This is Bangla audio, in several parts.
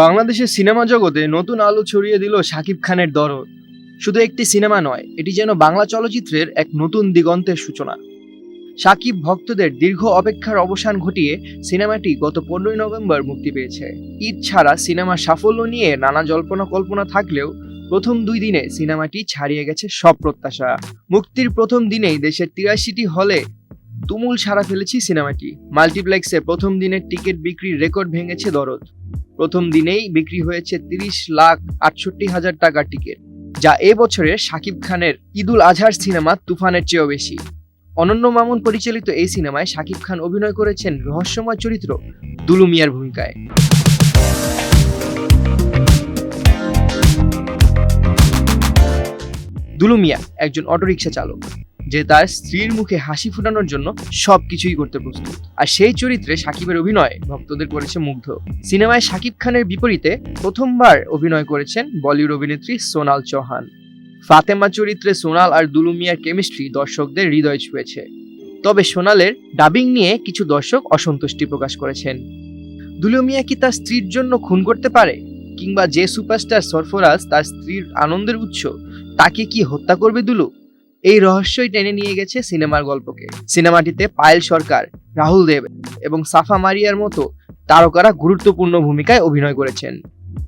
বাংলাদেশের সিনেমা জগতে নতুন আলো ছড়িয়ে দিল শাকিব খানের দরদ। শুধু একটি সিনেমা নয়, এটি যেন বাংলা চলচ্চিত্রের এক নতুন দিগন্তের সূচনা। শাকিব ভক্তদের দীর্ঘ অপেক্ষার অবসান ঘটিয়ে সিনেমাটি গত পনেরোই নভেম্বর মুক্তি পেয়েছে। ঈদ ছাড়া সিনেমার সাফল্য নিয়ে নানা জল্পনা কল্পনা থাকলেও প্রথম দুই দিনে সিনেমাটি ছাড়িয়ে গেছে সব প্রত্যাশা। মুক্তির প্রথম দিনেই দেশের তিরাশিটি হলে তুমুল সাড়া ফেলেছি সিনেমাটি। মাল্টিপ্লেক্সে প্রথম দিনের টিকিট বিক্রির রেকর্ড ভেঙেছে দরদ। প্রথম দিনেই বিক্রি হয়েছে তিরিশ লাখ আটষট্টি হাজার টাকার টিকিট, যা এ বছরের শাকিব খানের ঈদুল আজহার সিনেমা তুফানের চেয়েও বেশি। অনন্য মামুন পরিচালিত এই সিনেমায় শাকিব খান অভিনয় করেছেন রহস্যময় চরিত্র দুলুমিয়ার ভূমিকায়। দুলুমিয়া একজন অটোরিকশা চালক। যে তার স্ত্রীর মুখে হাসি ফোটানোর জন্য সবকিছুই করতে প্রস্তুত। আর সেই চরিত্রে সাকিবের অভিনয় ভক্তদের করেছে মুগ্ধ। সিনেমায় সাকিব খানের বিপরীতে প্রথমবার অভিনয় করেছেন বলিউড অভিনেত্রী সোনাল চৌহান। ফাতেমা চরিত্রে সোনাল আর দুলুমিয়ার কেমিস্ট্রি দর্শকদের হৃদয় ছুঁয়েছে। তবে সোনালের ডাবিং নিয়ে কিছু দর্শক অসন্তুষ্টি প্রকাশ করেছেন। দুলু মিয়া কি তার স্ত্রীর জন্য খুন করতে পারে? কিংবা যে সুপারস্টার সরফরাজ তার স্ত্রীর আনন্দের উৎস, তাকে কি হত্যা করবে দুলু? এই রহস্যই টেনে নিয়ে গেছে সিনেমার গল্পকে। সিনেমাটিতে পায়েল সরকার, রাহুল দেব এবং সাফা মারিয়ার মতো তারকারা গুরুত্বপূর্ণ ভূমিকায় অভিনয় করেছেন।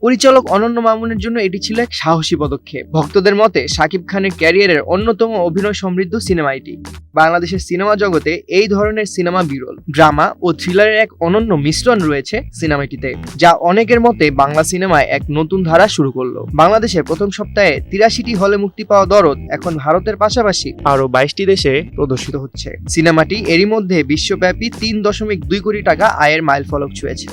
পরিচালক অনন্য মামুনের জন্য এটি ছিল এক সাহসী পদক্ষেপ। ভক্তদের মতে শাকিব খানের ক্যারিয়ারের অন্যতম অভিনয় সমৃদ্ধ সিনেমা এটি। বাংলাদেশের সিনেমা জগতে এই ধরনের সিনেমা বিরল। ড্রামা ও থ্রিলারের এক অনন্য মিশ্রণ রয়েছে সিনেমাটিতে, যা অনেকের মতে বাংলা সিনেমায় এক নতুন ধারা শুরু করল। বাংলাদেশের প্রথম সপ্তাহে তিরাশিটি হলে মুক্তি পাওয়া দরদ এখন ভারতের পাশাপাশি আরও বাইশটি দেশে প্রদর্শিত হচ্ছে। সিনেমাটি এরই মধ্যে বিশ্বব্যাপী তিন দশমিক দুই কোটি টাকা আয়ের মাইল ফলক ছুঁয়েছে।